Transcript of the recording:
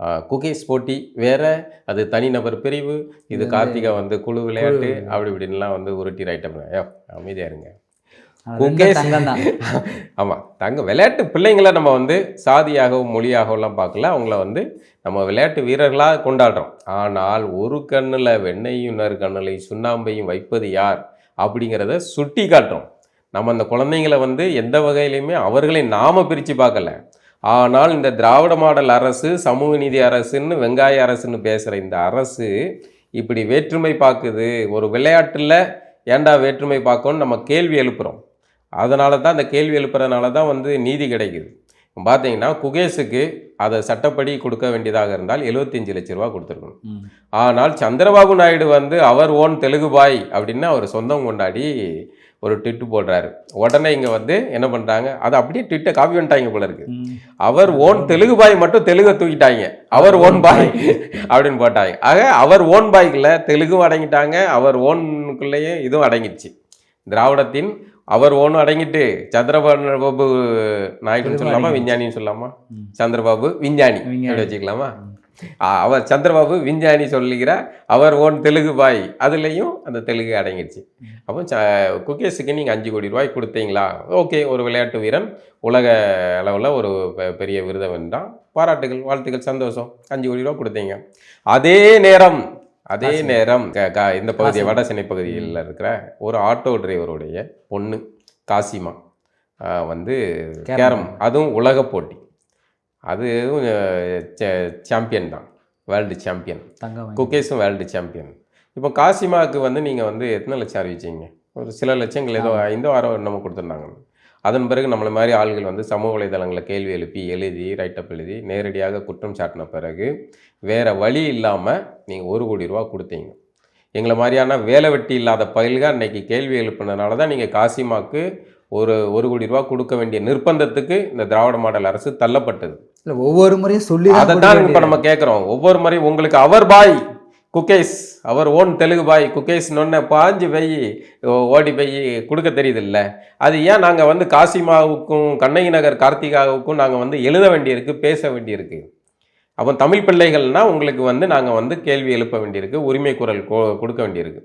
குகீஸ் போட்டி வேற அது தனிநபர் பிரிவு. இது கார்த்திகா வந்து குழு விளையாட்டு அப்படி இப்படின்லாம் வந்து உருட்டி ரைட் அமைதியா இருங்க. தான். ஆமாம் தங்க விளையாட்டு பிள்ளைங்கள நம்ம வந்து சாதியாகவும் மொழியாகவும்லாம் பார்க்கல. அவங்கள வந்து நம்ம விளையாட்டு வீரர்களாக கொண்டாடுறோம். ஆனால் ஒரு கண்ணில் வெண்ணையும் இன்னொரு கண்ணில் சுண்ணாம்பையும் வைப்பது யார்? அப்படிங்கிறத சுட்டி காட்டுறோம் நம்ம அந்த குழந்தைங்களை வந்து எந்த வகையிலையுமே அவர்களை நாம பிரித்து பார்க்கல. ஆனால் இந்த திராவிட மாடல் அரசு சமூக நீதி அரசுன்னு வெங்காய அரசுன்னு பேசுகிற இந்த அரசு இப்படி வேற்றுமை பார்க்குது ஒரு விளையாட்டில் ஏன்டா வேற்றுமை பார்க்கணும்னு நம்ம கேள்வி எழுப்புகிறோம் அதனால தான் அந்த கேள்வி எழுப்புறதுனால தான் வந்து நீதி கிடைக்குது. பார்த்தீங்கன்னா குகேஷுக்கு அதை சட்டப்படி கொடுக்க வேண்டியதாக இருந்தால் 75 லட்ச ரூபா கொடுத்துருக்கணும். ஆனால் சந்திரபாபு நாயுடு வந்து அவர் ஓன் தெலுங்கு பாய் அப்படின்னு அவர் சொந்தம் கொண்டாடி ஒரு ட்விட்டு போடுறாரு. உடனே இங்கே வந்து என்ன பண்ணுறாங்க அதை அப்படியே ட்விட்டை காப்பி பண்ணிட்டாங்க போல இருக்கு. அவர் ஓன் தெலுங்கு பாய் மட்டும் தெலுங்கை தூக்கிட்டாங்க. அவர் ஓன் பாய் அப்படின்னு போட்டாங்க. ஆக அவர் ஓன் பாய்க்குள்ள தெலுங்கும் அடங்கிட்டாங்க. அவர் ஓனுக்குள்ளேயும் இதுவும் அடங்கிடுச்சு. திராவிடத்தின் அவர் ஓனும் அடங்கிட்டு சந்திரபாபு நாயுடுன்னு சொல்லலாமா விஞ்ஞானின்னு சொல்லலாமா. சந்திரபாபு விஞ்ஞானி. வச்சுக்கலாமா? அவர் சந்திரபாபு விஞ்ஞானி சொல்லுகிறார் அவர் ஓன் தெலுங்கு பாய். அதுலேயும் அந்த தெலுங்கு அடங்கிடுச்சு. அப்போ ச குகேஷுக்கு நீங்கள் அஞ்சு கோடி ரூபாய் கொடுத்தீங்களா? ஓகே ஒரு விளையாட்டு வீரன் உலக அளவில் ஒரு பெரிய விருதை வென்றான் பாராட்டுகள் வாழ்த்துக்கள் சந்தோஷம். அஞ்சு கோடி ரூபா கொடுத்தீங்க. அதே நேரம் அதே நேரம் இந்த பகுதி வட சென்னை பகுதியில் இருக்கிற ஒரு ஆட்டோ டிரைவருடைய பொண்ணு காசிமா வந்து. கேரம். அதுவும் உலக போட்டி. அதுவும் சாம்பியன் தான். World champion. குக்கேஸும் வேர்ல்டு சாம்பியன் இப்போ காசிமாவுக்கு வந்து நீங்கள் வந்து எத்தனை லட்சம் அறிவிச்சீங்க? ஒரு சில லட்சங்கள் ஏதோ ஐந்தோ ஆறோ நம்ம கொடுத்துருந்தாங்க. அதன் பிறகு நம்மளை மாதிரி ஆள்கள் வந்து சமூக வலைதளங்களில் கேள்வி எழுப்பி எழுதி ரைட்டப் எழுதி நேரடியாக குற்றம் சாட்டின பிறகு வேற வழி இல்லாமல் நீங்கள் ஒரு கோடி ரூபா கொடுத்தீங்க. எங்களை மாதிரியான வேலை வெட்டி இல்லாத பயில்கள் அன்னைக்கு கேள்வி எழுப்பினதுனால தான் நீங்கள் காசிமாக்கு ஒரு ஒரு கோடி ரூபா கொடுக்க வேண்டிய நிர்பந்தத்துக்கு இந்த திராவிட மாடல் அரசு தள்ளப்பட்டது. இல்ல ஒவ்வொரு முறையும் சொல்லி அதை தான் இப்போ நம்ம கேட்குறோம் ஒவ்வொரு முறையும் உங்களுக்கு அவர் பாய் குகேஷ் அவர் ஓன் தெலுங்கு பாய் குகேஷ் நொன்ன பாஞ்சு போய் ஓடி போய் கொடுக்க தெரியுது இல்ல அது ஏன் நாங்கள் வந்து காசிமாவுக்கும் கண்ணகி நகர் கார்த்திகாவுக்கும் நாங்கள் வந்து எழுத வேண்டியிருக்கு பேச வேண்டியிருக்கு? அப்போ தமிழ் பிள்ளைகள்னா உங்களுக்கு வந்து நாங்கள் வந்து கேள்வி எழுப்ப வேண்டியிருக்கு உரிமை குரல் கொ- கொடுக்க வேண்டியிருக்கு.